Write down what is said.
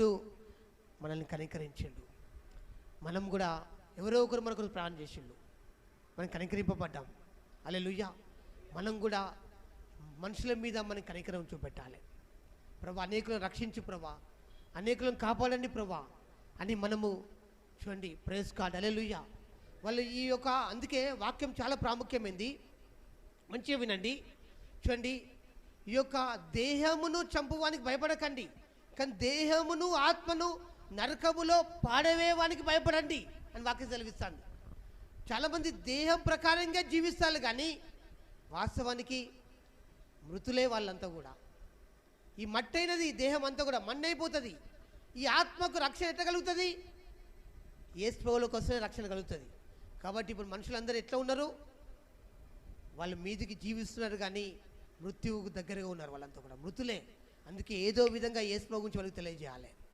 దేవుడు మనల్ని కనికరించిండు. మనం కూడా ఎవరో ఒకరు మనకు ప్రాణం చేసిండు. మనం కనికరింపబడ్డాం. అలే మనం కూడా మనుషుల మీద మనం కనికరం చూపెట్టాలి. ప్రభా అనేకులను రక్షించు ప్రభా. అనేకులను కాపాడండి ప్రభా. అని మనము చూడండి. ప్రేస్ కార్డ్ అలే వాళ్ళు ఈ యొక్క అందుకే వాక్యం చాలా ప్రాముఖ్యమైంది. మంచిగా వినండి. చూడండి. ఈ యొక్క దేహమును చంపువానికి భయపడకండి. కానీ దేహమును ఆత్మను నరకములో పాడవేవానికి భయపడండి అని వాక్యం సెలవిస్తాను చాలామంది దేహం ప్రకారంగా జీవిస్తారు కానీ వాస్తవానికి మృతులే వాళ్ళంతా కూడా. ఈ మట్టైనది ఈ దేహం అంతా కూడా మన్నైపోతుంది. ఈ ఆత్మకు రక్షణ ఎట్లా కలుగుతుంది? ఏ స్పృహలోకి వస్తే రక్షణ కలుగుతుంది. కాబట్టి ఇప్పుడు మనుషులందరూ ఎట్లా ఉన్నారు? వాళ్ళ మీదికి జీవిస్తున్నారు కానీ మృత్యువుకు దగ్గరగా ఉన్నారు వాళ్ళంతా కూడా. మృతులే. అందుకే ఏదో విధంగా ఏ స్పృహ గురించి వాళ్ళకి తెలియజేయాలి.